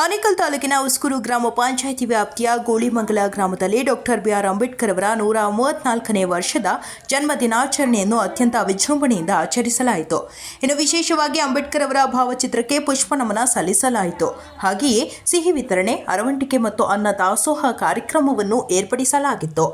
ಆನೇಕಲ್ ತಾಲೂಕಿನ ಉಸ್ಕೂರು ಗ್ರಾಮ ಪಂಚಾಯಿತಿ ವ್ಯಾಪ್ತಿಯ ಗೋಳಿಮಂಗಲ ಗ್ರಾಮದಲ್ಲಿ ಡಾಕ್ಟರ್ ಬಿಆರ್ ಅಂಬೇಡ್ಕರ್ ಅವರ ನೂರ ಮೂವತ್ನಾಲ್ಕನೇ ವರ್ಷದ ಜನ್ಮ ದಿನಾಚರಣೆಯನ್ನು ಅತ್ಯಂತ ವಿಜೃಂಭಣೆಯಿಂದ ಆಚರಿಸಲಾಯಿತು. ಇನ್ನು ವಿಶೇಷವಾಗಿ ಅಂಬೇಡ್ಕರ್ ಅವರ ಭಾವಚಿತ್ರಕ್ಕೆ ಪುಷ್ಪ ನಮನ ಸಲ್ಲಿಸಲಾಯಿತು. ಹಾಗೆಯೇ ಸಿಹಿ ವಿತರಣೆ, ಅರವಂಟಿಕೆ ಮತ್ತು ಅನ್ನ ದಾಸೋಹ ಕಾರ್ಯಕ್ರಮವನ್ನು ಏರ್ಪಡಿಸಲಾಗಿತ್ತು.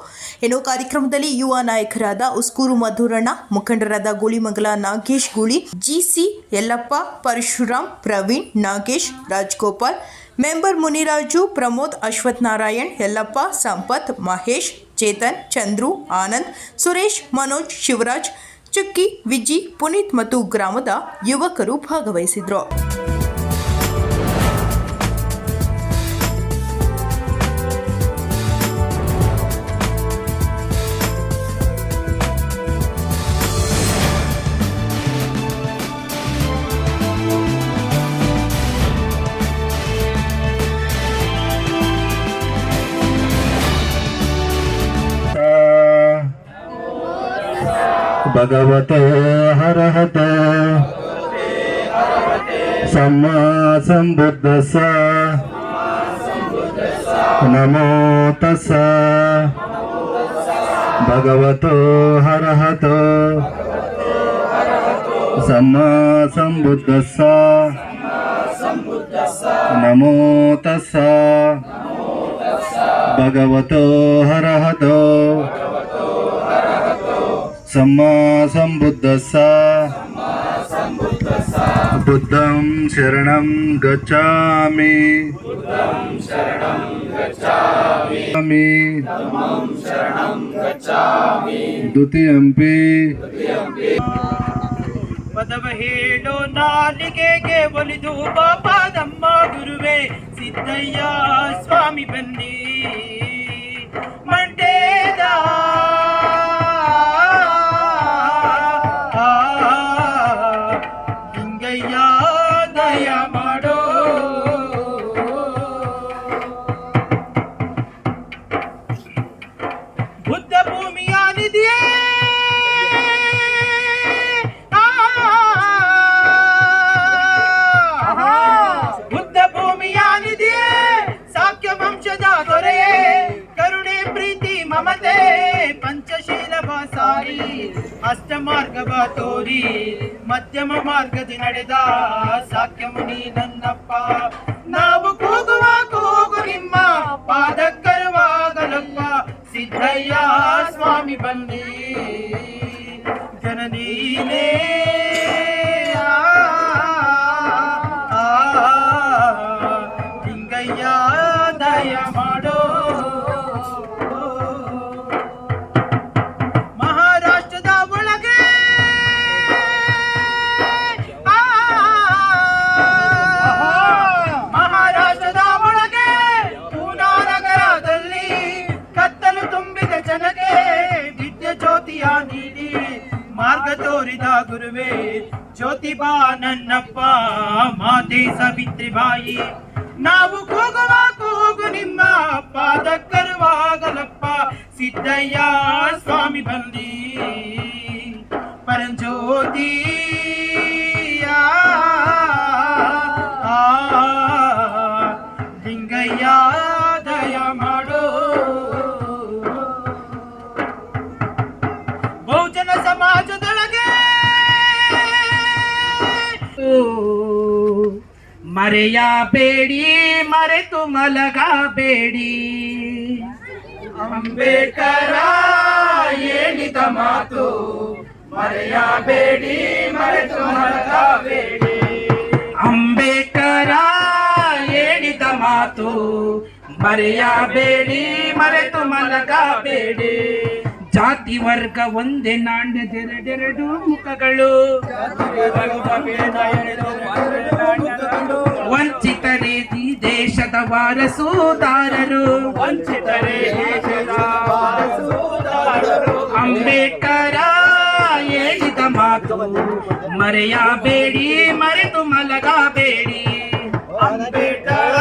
ಇನ್ನು ಕಾರ್ಯಕ್ರಮದಲ್ಲಿ ಯುವ ನಾಯಕರಾದ ಉಸ್ಕೂರು ಮಧುರಣ್ಣ, ಮುಖಂಡರಾದ ಗೋಳಿಮಂಗಲ ನಾಗೇಶ್ ಗೂಳಿ ಜಿಸಿ ಯಲ್ಲಪ್ಪ, ಪರಶುರಾಮ್, ಪ್ರವೀಣ್, ನಾಗೇಶ್, ರಾಜ್ಗೋಪಾಲ್ ಮೆಂಬರ್ ಮುನಿರಾಜು, ಪ್ರಮೋದ್, ಅಶ್ವಥ್ ನಾರಾಯಣ್, ಯಲ್ಲಪ್ಪ, ಸಂಪತ್, ಮಹೇಶ್, ಚೇತನ್, ಚಂದ್ರು, ಆನಂದ್, ಸುರೇಶ್, ಮನೋಜ್, ಶಿವರಾಜ್, ಚುಕ್ಕಿ, ವಿಜಿ, ಪುನೀತ್ ಮತ್ತು ಗ್ರಾಮದ ಯುವಕರು ಭಾಗವಹಿಸಿದ್ರು. Bhagavate Harahate Sama Sambuddhasa Namo Tassa Bhagavato Harahato Sama Sambuddhasa Namo Tassa Bhagavato Harahato Harahato ಸಮ್ಮಾ ಸಂಬುದ್ಧಸ್ಸ ಬುದ್ಧಂ ಶರಣಂ ಗಚ್ಚಾಮಿ ದ್ವಿತೀಯಂಪಿ ಪದವ ಹೇಳೋ ನಾಲಿಗೆಗೆ ಒಲಿದು ಬಾಪಾದಮ್ಮ ಗುರುವೆ ಸಿದ್ದಯ್ಯ ಸ್ವಾಮಿ ಬನ್ನಿ ಮಂಡೇದ ಮಾರ್ಗದಿ ನಡೆದ ಸಾಕ್ಯ ಮುನಿ ನನ್ನಪ್ಪ ನಾವು ಕೂಗುವ ಕೂಗು ನಿಮ್ಮ ಪಾದಕ್ಕರವಾಗಲಪ್ಪ ಸಿದ್ದಯ್ಯ ಸ್ವಾಮಿ ಬನ್ನಿ ಜ್ಯೋತಿಬಾ ನನ್ನಪ್ಪ ಮಾತೆ ಸಾವಿತ್ರಿಬಾಯಿ ನಾವು ಕೂಗುವ ಕೂಗು ನಿಮ್ಮ ಪಾದಕ್ಕರುವಾಗಲಪ್ಪ ಸಿದ್ದಯ್ಯ ಸ್ವಾಮಿ ಬಂದಿ ಪರಂಜ್ಯೋತಿ ಮರೆಯಬೇಡಿ ಮರೆತು ಮಲಗಬೇಡಿ ಅಂಬೇಡ್ಕರ ಹೇಳಿದ ಮಾತು? ಮರೆಯಬೇಡಿ ಮರೆತು ಮಲಗಬೇಡಿ ಅಂಬೇಡ್ಕರ ಹೇಳಿದ ಮಾತು? ಮರೆಯಬೇಡಿ ಮರೆತು ಮಲಗಬೇಡಿ ಜಾತಿ ವರ್ಗ ಒಂದೇ ನಾಣ್ಯದೆರಡೆರಡು ಮುಖಗಳು. ವಂಚಿತರೇ ಈ ದೇಶದ ವಾರಸುದಾರರು. ವಂಚಿತರೇ ಅಂಬೇಡ್ಕರ ಹೇಳಿದ ಮಾತು ಮರೆಯಬೇಡಿ, ಮರೆತು ಮಲಗಬೇಡಿ. ಅಂಬೇಡ್ಕರ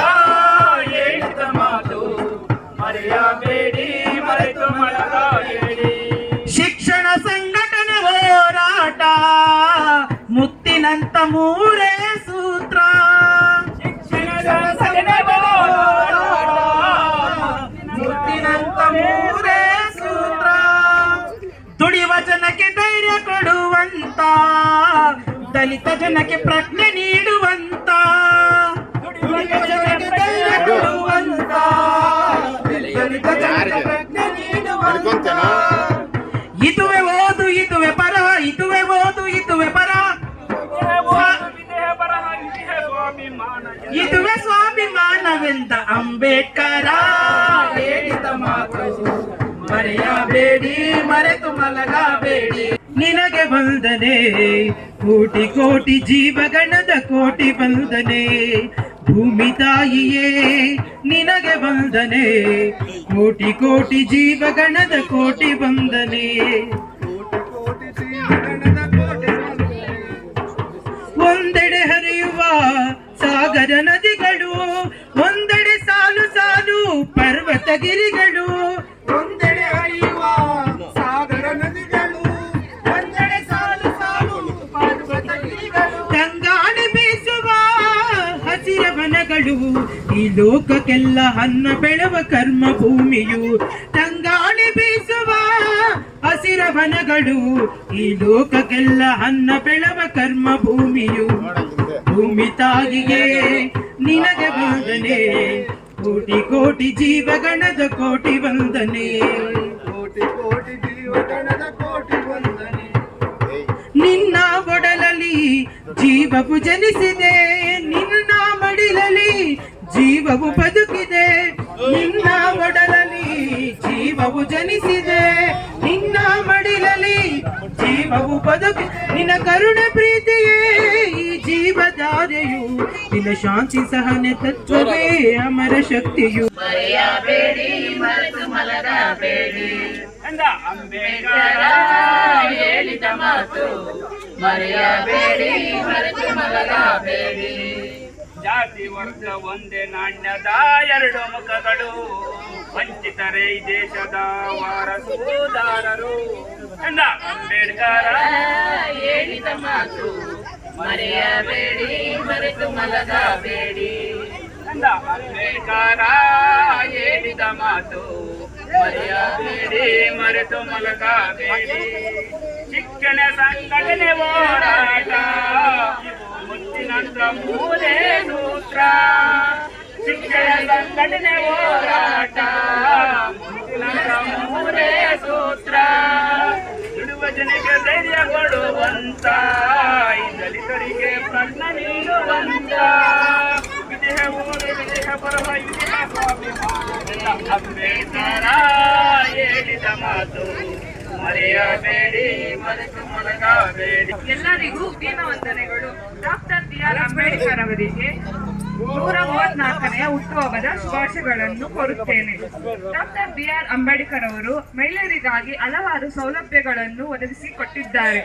ಸಂಘಟನೆ ಹೋರಾಟ. ಮುತ್ತಿನಂತ ಮೂರೇ ಸೂತ್ರ. ಶಿಕ್ಷಣದ ಸಂಘಟನೆ ಮುತ್ತಿನಂತ ಮೂರೇ ಸೂತ್ರ. ದುಡಿವ ಜನಕ್ಕೆ ಧೈರ್ಯ ಕೊಡುವಂತ. ದಲಿತ ಜನಕ್ಕೆ ಪ್ರಜ್ಞೆ ನೀಡುವಂತ. ಕೊಡುವಂತ. ದಲಿತ ಜನಕ್ಕೆ ಪ್ರಜ್ಞೆ ನೀಡುವಂತ. ಇದುವೆ ಸ್ವಾಭಿಮಾನವೆಂದ ಅಂಬೇಡ್ಕರ. ಹೇಳಿದ ಮಾತು? ಮರೆಯಬೇಡಿ, ಮರೆತು ಮಲಗಬೇಡಿ. ನಿನಗೆ ಬಂದನೆ ಕೋಟಿ ಕೋಟಿ ಜೀವಗಣದ ಕೋಟಿ ಬಂದನೆ ಭೂಮಿ ತಾಯಿಯೇ, ನಿನಗೆ ಬಂದನೆ ಕೋಟಿ ಕೋಟಿ ಜೀವಗಣದ ಕೋಟಿ ಬಂದನೆ ಒಂದೆಡೆ ಹರಿಯುವ ಸಾಗರ ನದಿಗಳು, ಒಂದೆಡೆ ಸಾಲು ಸಾಲು ಪರ್ವತ ಗಿರಿಗಳು ಒಂದೆಡೆ ಹರಿಯುವ ಸಾಗರ ನದಿಗಳು, ಒಂದೆಡೆ ಸಾಲು ಸಾಲು ಪರ್ವತ ಗಿರಿಗಳು ತಂಗಾಳಿ ಬೀಸುವ ಹಸಿರ ವನಗಳು, ಈ ಲೋಕಕ್ಕೆಲ್ಲ ಅನ್ನ ಬೆಳವ ಕರ್ಮ ಭೂಮಿಯು. ತಂಗಾಣಿ ಬೀಸುವ ಹಸಿರ ವನಗಳು, ಈ ಲೋಕಕ್ಕೆಲ್ಲ ಅನ್ನ ಬೆಳವ ಕರ್ಮ ಭೂಮಿಯು. ಭೂಮಿ ತಾಯಿಗೆ ನಿನಗೆ ವಂದನೆ ಕೋಟಿ ಕೋಟಿ ಜೀವಗಣದ ಕೋಟಿ ವಂದನೆ. ಕೋಟಿ ಕೋಟಿ ಜೀವಗಣದ ಕೋಟಿ ವಂದನೆ. ನಿನ್ನ ಒಡಲಲ್ಲಿ ಜೀವವು ಜನಿಸಿದೆ. ನಿನ್ನ ಮಡಿಲಲ್ಲಿ ಜೀವವು ಬದುಕಿದೆ. ನಿನ್ನ ಒಡಲಲ್ಲಿ ಜೀವವು ಜನಿಸಿದೆ. ನಿನ್ನ ಮಡಿಲಲ್ಲಿ ಜೀವವು ಬದುಕಿ ನಿನ್ನ ಕರುಣ ಪ್ರೀತಿಯೇ. ಜೀವಧಾರೆಯು ನಿನ್ನ ಶಾಂತಿ ಸಹನೆ ತತ್ವವೇ ಅಮರ ಶಕ್ತಿಯು. ಅಂಬೇಡ್ಕರ ಹೇಳಿದ ಮಾತು. ಮರೆಯಬೇಡಿ ಮರೆತು ಮಲಗಬೇಡಿ. ಜಾತಿ ವರ್ಗ ಒಂದೇ ನಾಣ್ಯದ ಎರಡು ಮುಖಗಳು. ವಂಚಿತರೆ ಈ ದೇಶದ ವಾರಸುದಾರರು. ಅಂಬೇಡ್ಕರ ಹೇಳಿದ ಮಾತು. ಮರೆಯಬೇಡಿ ಮರೆತು ಮಲಗಬೇಡಿ ಎಂದ ಅಂಬೇಡ್ಕರ ಹೇಳಿದ ಮಾತು. ಮರೆಯಬೇಡಿ ಮರೆತು ಮಲಗಬೇಡಿ ಶಿಕ್ಷಣ ಸಂಘಟನೆ ಹೋರಾಟ. ಮುತ್ತಿನಂತ ಮೂಲೆ ಸೂತ್ರ. ಶಿಕ್ಷಣ ಸಂಘಟನೆ ಹೋರಾಟ. ಮುತ್ತಿನಂತ ಮೂಲೆ ಸೂತ್ರ. ಜನಕ್ಕೆ ಧೈರ್ಯ ಕೊಡುವಂತ ದಲಿತರಿಗೆ ಪ್ರಜ್ಞ ನೀಡುವಂತ ವಿಜಯ ಊರು, ವಿಜಯ ಪರವ ಅಭಿಮಾನ ಅಂಬೇಡ್ಕರ ಹೇಳಿದ ಮಾತು. ಮರೆಯಬೇಡಿ, ಮರೆತು ಮಲಗಬೇಡಿ ಎಲ್ಲರಿಗೂ ದೀನವಂದನೆಗಳು ಡಾಕ್ಟರ್ ಬಿ ಆರ್ ಅಂಬೇಡ್ಕರ್ ಅವರಿಗೆ ನೂರ ಮೂವತ್ನಾಲ್ಕನೆಯ ಹುಟ್ಟುಹಬ್ಬದ ಶುಭಾಶಯಗಳನ್ನು ಕೋರುತ್ತೇನೆ. ಡಾಕ್ಟರ್ ಬಿ ಆರ್ ಅಂಬೇಡ್ಕರ್ ಅವರು ಮಹಿಳೆಯರಿಗಾಗಿ ಹಲವಾರು ಸೌಲಭ್ಯಗಳನ್ನು ಒದಗಿಸಿಕೊಟ್ಟಿದ್ದಾರೆ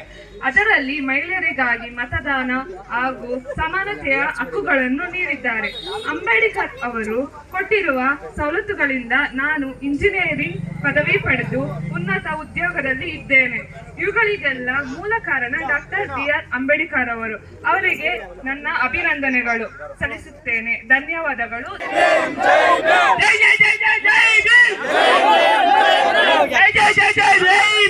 ಅದರಲ್ಲಿ ಮಹಿಳೆಯರಿಗಾಗಿ ಮತದಾನ ಹಾಗೂ ಸಮಾನತೆಯ ಹಕ್ಕುಗಳನ್ನು ನೀಡಿದ್ದಾರೆ. ಅಂಬೇಡ್ಕರ್ ಅವರು ಕೊಟ್ಟಿರುವ ಸವಲತ್ತುಗಳಿಂದ ನಾನು ಇಂಜಿನಿಯರಿಂಗ್ ಪದವಿ ಪಡೆದು ಉನ್ನತ ಉದ್ಯೋಗದಲ್ಲಿ ಇದ್ದೇನೆ. ಇವುಗಳಿಗೆಲ್ಲ ಮೂಲ ಕಾರಣ ಡಾಕ್ಟರ್ ಬಿ ಆರ್ ಅಂಬೇಡ್ಕರ್ ಅವರು ಅವರಿಗೆ ನನ್ನ ಅಭಿನಂದನೆಗಳು ಸಲ್ಲಿಸುತ್ತೇನೆ ಧನ್ಯವಾದಗಳು ಜೈ ಜೈ ಜೈ ಜೈ ಜೈ ಜೈ ಜೈ ಜೈ ಜೈ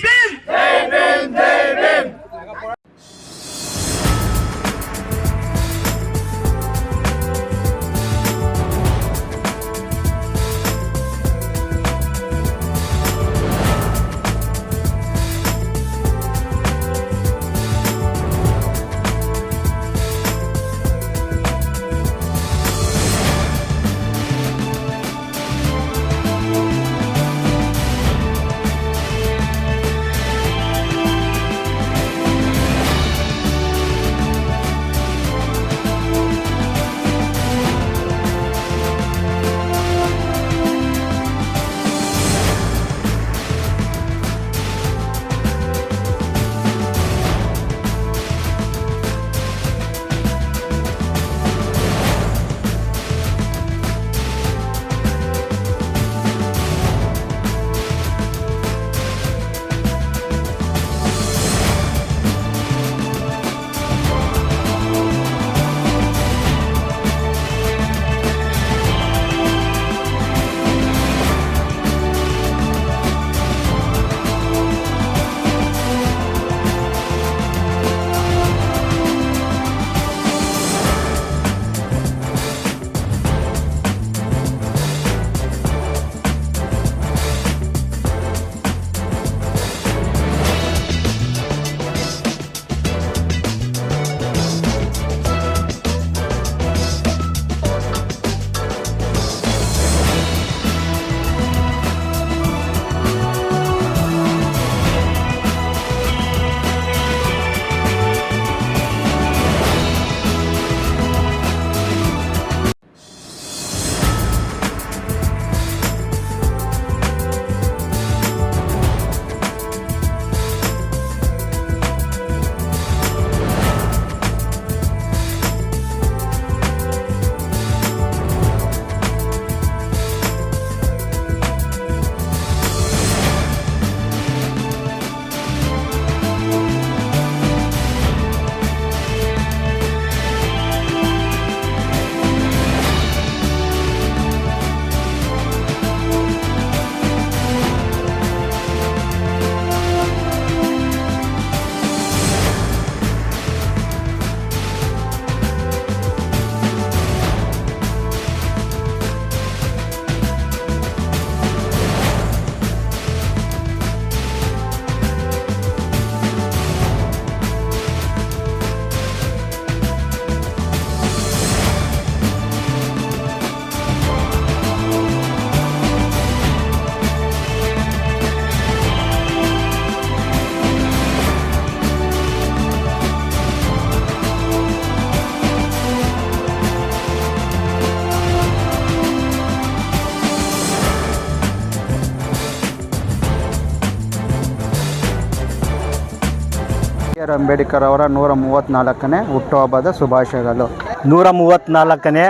ಆರ್ ಅಂಬೇಡ್ಕರ್ ಅವರ ನೂರ ಮೂವತ್ತ್ನಾಲ್ಕನೇ ಹುಟ್ಟುಹಬ್ಬದ ಶುಭಾಶಯಗಳು. ನೂರ ಮೂವತ್ತ್ನಾಲ್ಕನೇ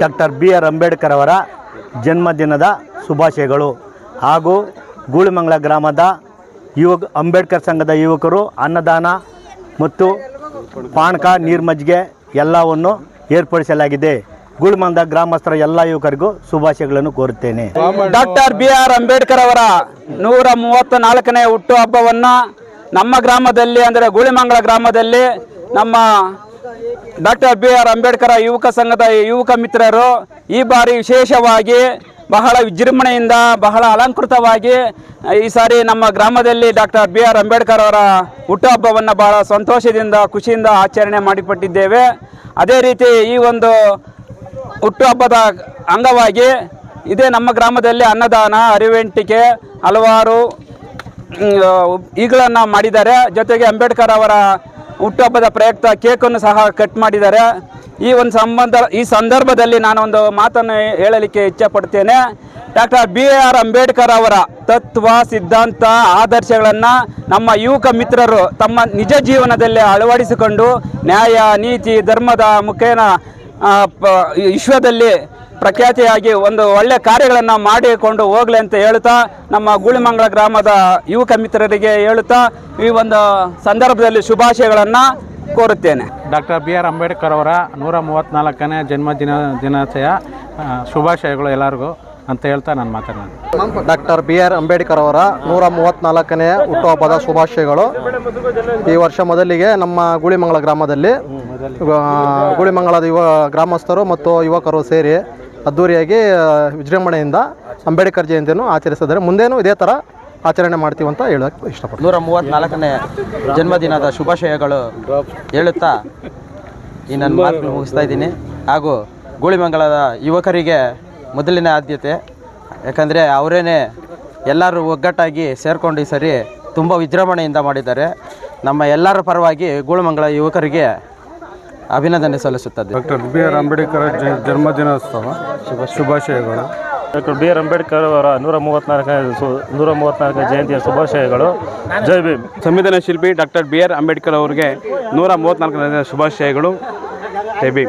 ಡಾಕ್ಟರ್ ಬಿ ಆರ್ ಅಂಬೇಡ್ಕರ್ ಅವರ ಜನ್ಮದಿನದ ಶುಭಾಶಯಗಳು. ಹಾಗೂ ಗೂಳಿಮಂಗಲ ಗ್ರಾಮದ ಯುವಕ, ಅಂಬೇಡ್ಕರ್ ಸಂಘದ ಯುವಕರು, ಅನ್ನದಾನ ಮತ್ತು ಪಾನಕ ನೀರ್ಮಜ್ಜಿಗೆ ಎಲ್ಲವನ್ನು ಏರ್ಪಡಿಸಲಾಗಿದೆ. ಗುಳ್ಮಂದ ಗ್ರಾಮಸ್ಥರ ಎಲ್ಲ ಯುವಕರಿಗೂ ಶುಭಾಶಯಗಳನ್ನು ಕೋರುತ್ತೇನೆ. ಡಾಕ್ಟರ್ ಬಿ ಆರ್ ಅಂಬೇಡ್ಕರ್ ಅವರ ನೂರ ಮೂವತ್ತ ನಾಲ್ಕನೇ ಹುಟ್ಟುಹಬ್ಬವನ್ನು ನಮ್ಮ ಗ್ರಾಮದಲ್ಲಿ ಅಂದರೆ ಗೂಳಿಮಂಗಲ ಗ್ರಾಮದಲ್ಲಿ ನಮ್ಮ ಡಾಕ್ಟರ್ ಬಿ ಆರ್ ಅಂಬೇಡ್ಕರ್ ಯುವಕ ಸಂಘದ ಯುವಕ ಮಿತ್ರರು ಈ ಬಾರಿ ವಿಶೇಷವಾಗಿ ಬಹಳ ವಿಜೃಂಭಣೆಯಿಂದ ಬಹಳ ಅಲಂಕೃತವಾಗಿ ಈ ಸಾರಿ ನಮ್ಮ ಗ್ರಾಮದಲ್ಲಿ ಡಾಕ್ಟರ್ ಬಿ ಆರ್ ಅಂಬೇಡ್ಕರ್ ಅವರ ಹುಟ್ಟುಹಬ್ಬವನ್ನು ಬಹಳ ಸಂತೋಷದಿಂದ, ಖುಷಿಯಿಂದ ಆಚರಣೆ ಮಾಡಿಕೊಟ್ಟಿದ್ದೇವೆ. ಅದೇ ರೀತಿ ಈ ಒಂದು ಹುಟ್ಟುಹಬ್ಬದ ಅಂಗವಾಗಿ ಇದೇ ನಮ್ಮ ಗ್ರಾಮದಲ್ಲಿ ಅನ್ನದಾನ, ಅರಿವೆಂಟಿಕೆ, ಹಲವಾರು ಈಗಳನ್ನು ಮಾಡಿದ್ದಾರೆ. ಜೊತೆಗೆ ಅಂಬೇಡ್ಕರ್ ಅವರ ಹುಟ್ಟುಹಬ್ಬದ ಪ್ರಯುಕ್ತ ಕೇಕನ್ನು ಸಹ ಕಟ್ ಮಾಡಿದ್ದಾರೆ. ಈ ಒಂದು ಸಂಬಂಧ, ಈ ಸಂದರ್ಭದಲ್ಲಿ ನಾನೊಂದು ಮಾತನ್ನು ಹೇಳಲಿಕ್ಕೆ ಇಚ್ಛಪಡ್ತೇನೆ ಡಾಕ್ಟರ್ ಬಿ ಆರ್ ಅಂಬೇಡ್ಕರ್ ಅವರ ತತ್ವ, ಸಿದ್ಧಾಂತ, ಆದರ್ಶಗಳನ್ನು ನಮ್ಮ ಯುವಕ ಮಿತ್ರರು ತಮ್ಮ ನಿಜ ಜೀವನದಲ್ಲಿ ಅಳವಡಿಸಿಕೊಂಡು ನ್ಯಾಯ, ನೀತಿ, ಧರ್ಮದ ಮುಖೇನ ವಿಶ್ವದಲ್ಲಿ ಪ್ರಖ್ಯಾತಿಯಾಗಿ ಒಂದು ಒಳ್ಳೆ ಕಾರ್ಯಗಳನ್ನು ಮಾಡಿಕೊಂಡು ಹೋಗಲಿ ಅಂತ ಹೇಳ್ತಾ ನಮ್ಮ ಗೂಳಿಮಂಗಳ ಗ್ರಾಮದ ಯುವಕ ಮಿತ್ರರಿಗೆ ಹೇಳುತ್ತಾ ಈ ಒಂದು ಸಂದರ್ಭದಲ್ಲಿ ಶುಭಾಶಯಗಳನ್ನು ಕೋರುತ್ತೇನೆ. ಡಾಕ್ಟರ್ ಬಿ ಆರ್ ಅಂಬೇಡ್ಕರ್ ಅವರ ನೂರ ಮೂವತ್ತ್ನಾಲ್ಕನೇ ಜನ್ಮದಿನ ದಿನಾಚಯ ಶುಭಾಶಯಗಳು ಎಲ್ಲರಿಗೂ ಅಂತ ಹೇಳ್ತಾ ನಾನು ಮಾತನಾಡ್ತೀನಿ ಡಾಕ್ಟರ್ ಬಿ ಆರ್ ಅಂಬೇಡ್ಕರ್ ಅವರ ನೂರ ಮೂವತ್ತ್ನಾಲ್ಕನೇ ಹುಟ್ಟುಹಬ್ಬದ ಶುಭಾಶಯಗಳು. ಈ ವರ್ಷ ಮೊದಲಿಗೆ ನಮ್ಮ ಗೂಳಿಮಂಗಳ ಗ್ರಾಮದಲ್ಲಿ ಗೂಳಿಮಂಗಳದ ಗೂಳಿಮಂಗಲದ ಯುವ ಗ್ರಾಮಸ್ಥರು ಮತ್ತು ಯುವಕರು ಸೇರಿ ಅದ್ಧೂರಿಯಾಗಿ ಆ, ವಿಜೃಂಭಣೆಯಿಂದ ಅಂಬೇಡ್ಕರ್ ಜಯಂತಿಯನ್ನು ಆಚರಿಸಿದ್ದಾರೆ. ಮುಂದೇನು ಇದೇ ಥರ ಆಚರಣೆ ಮಾಡ್ತೀವಿ ಅಂತ ಹೇಳಕ್ಕೆ ಇಷ್ಟಪಡ್ತೀನಿ. ನೂರ ಮೂವತ್ತ್ನಾಲ್ಕನೇ ಜನ್ಮದಿನದ ಶುಭಾಶಯಗಳು ಹೇಳುತ್ತಾ ಈ ನನ್ನ ಮಾತು ಮುಗಿಸ್ತಾ ಇದ್ದೀನಿ. ಹಾಗೂ ಗೂಳಿಮಂಗಲದ ಯುವಕರಿಗೆ ಮೊದಲಿನ ಆದ್ಯತೆ. ಯಾಕಂದರೆ ಅವರೇನೆ ಎಲ್ಲರೂ ಒಗ್ಗಟ್ಟಾಗಿ ಸೇರಿಕೊಂಡು ಈ ಸರಿ ತುಂಬ ವಿಜೃಂಭಣೆಯಿಂದ ಮಾಡಿದ್ದಾರೆ. ನಮ್ಮ ಎಲ್ಲರ ಪರವಾಗಿ ಗೂಳಿಮಂಗಲ ಯುವಕರಿಗೆ ಅಭಿನಂದನೆ ಸಲ್ಲಿಸುತ್ತದೆ. ಡಾಕ್ಟರ್ ಬಿ ಆರ್ ಅಂಬೇಡ್ಕರ್ ಜನ್ಮದಿನೋತ್ಸವ ಶುಭಾಶಯಗಳು. ಡಾಕ್ಟರ್ ಬಿ ಆರ್ ಅಂಬೇಡ್ಕರ್ ಅವರ ನೂರ ಮೂವತ್ನಾಲ್ಕನೇ ನೂರ ಮೂವತ್ನಾಲ್ಕನೇ ಜಯಂತಿಯ ಶುಭಾಶಯಗಳು. ಜೈ ಭೀಮ್. ಸಂವಿಧಾನ ಶಿಲ್ಪಿ ಡಾಕ್ಟರ್ ಬಿ ಆರ್ ಅಂಬೇಡ್ಕರ್ ಅವರಿಗೆ ನೂರ ಮೂವತ್ನಾಲ್ಕನೇ ಶುಭಾಶಯಗಳು. ಜೈ ಭೀಮ್.